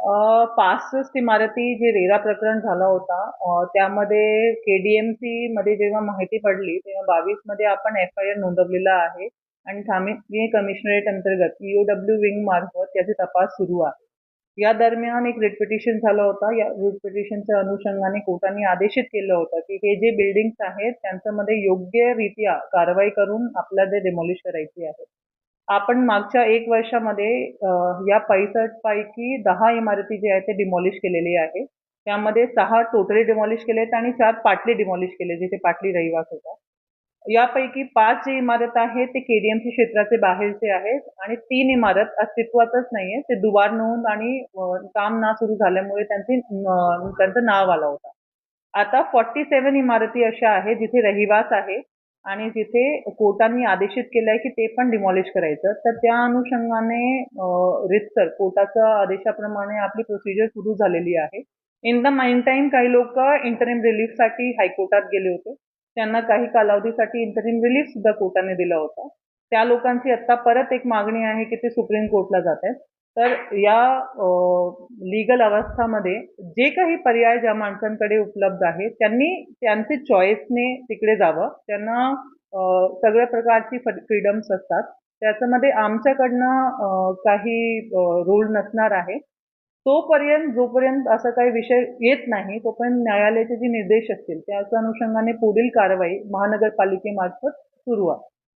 पासष्ट इमारती जे रेरा प्रकरण झाला होता अ, त्यामध्ये सी मध्ये जेव्हा माहिती पडली तेव्हा बावीसमध्ये आपण एफ आय आर नोंदवलेला आहे. आणि ठाणे कमिशनरेट अंतर्गत E ईओडब्ल्यू विंग मार्फत त्याचे तपास सुरू आहे. या दरम्यान एक रिट पिटिशन झालं होतं. या रिट पिटिशनच्या अनुषंगाने कोर्टाने आदेशित केलं होतं की हे जे बिल्डिंग्स आहेत त्यांच्यामध्ये योग्यरित्या कारवाई करून आपल्याला ते डिमॉलिश करायची आहे. आपण मागच्या एक वर्षामध्ये या पैसठपैकी पैकी दहा इमारती जे आहेत ते डिमॉलिश केलेली आहे. त्यामध्ये सहा टोटली डिमॉलिश केलेत आणि चार पाटली डिमॉलिश केले जिथे पाटली रहिवास होता यापैकी पाच जी इमारत आहेत ते केडीएमसी क्षेत्राचे बाहेरचे आहेत आणि तीन इमारत अस्तित्वातच नाहीये. ते दुबार नोंद आणि काम ना सुरू झाल्यामुळे त्यांचे त्यांचं नाव आलं होतं. आता फॉर्टी सेव्हन इमारती अशा आहेत जिथे रहिवास आहे. आणि तिथे कोर्टाने आदेशित केलंय की ते पण डिमॉलिश करायचं. तर त्या अनुषंगाने रितसर कोर्टाच्या आदेशाप्रमाणे आपली प्रोसिजर सुरू झालेली आहे. इन द माइन टाईम काही लोक इंटरिम रिलीफसाठी हायकोर्टात गेले होते. त्यांना काही कालावधीसाठी इंटरिम रिलीफ सुद्धा कोर्टाने दिला होता. त्या लोकांची आता परत एक मागणी आहे की ते सुप्रीम कोर्टला जात आहेत. तर या लीगल अवस्थामध्ये जे काही पर्याय ज्या माणसांकडे उपलब्ध आहेत त्यांनी त्यांचे चॉईसने तिकडे जावं. त्यांना सगळ्या प्रकारची फ्रीडम्स असतात. त्याच्यामध्ये आमच्याकडनं काही रूल नसणार आहे. तोपर्यंत जोपर्यंत असा काही विषय येत नाही तोपर्यंत न्यायालयाचे जे निर्देश असतील त्याच्या अनुषंगाने पुढील कारवाई महानगरपालिकेमार्फत सुरू आहे.